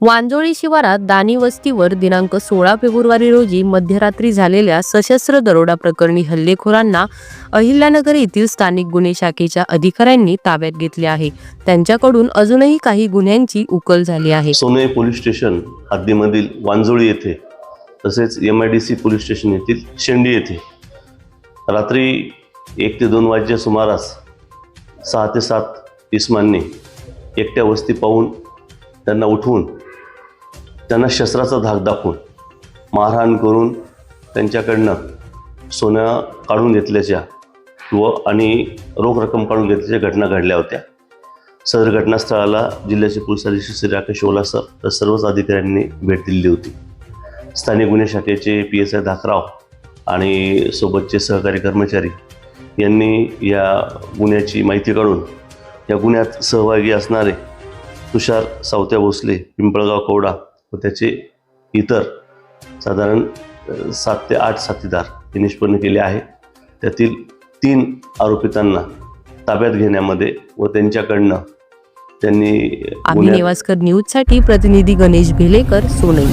वांजोळी शिवारात दानी वस्तीवर दिनांक सोळा फेब्रुवारी रोजी मध्यरात्री झालेल्या सशस्त्र दरोडा प्रकरणी हल्लेखोरांना अहिल्यानगर येथील स्थानिक गुन्हे शाखेच्या अधिकाऱ्यांनी ताब्यात घेतले आहे. त्यांच्याकडून अजूनही काही गुन्ह्यांची उकल झाली आहे. सोने पोलीस स्टेशन हद्दीमधील वांजोळी येथे तसेच M I D C police station येथील शेंडी येथे रात्री एक ते दोन वाजेच्या सुमारास सहा ते सात इस्मांनी एकट्या वस्ती पाहून त्यांना उठवून त्यांना शस्त्राचा धाक दाखवून मारहाण करून त्यांच्याकडनं सोनं काढून घेतल्याच्या व आणि रोख रक्कम काढून घेतल्याच्या घटना घडल्या होत्या. सदर घटनास्थळाला जिल्ह्याचे पोलीस अधीक्षक श्री राकेश ओला सर तर सर्वच अधिकाऱ्यांनी भेट दिली होती. स्थानिक गुन्हे शाखेचे पी एस आय धाकराव आणि सोबतचे सहकारी कर्मचारी यांनी या गुन्ह्याची माहिती काढून या गुन्ह्यात सहभागी असणारे तुषार सावत्या भोसले पिंपळगाव कवडा व त्याचे इतर साधारण सात ते आठ साथीदार हे निष्पन्न केले आहे. त्यातील तीन आरोपितांना ताब्यात घेण्यामध्ये व त्यांच्याकडनं त्यांनी आम्ही नेवास्कर न्यूजसाठी प्रतिनिधी गणेश भेलेकर सोनई.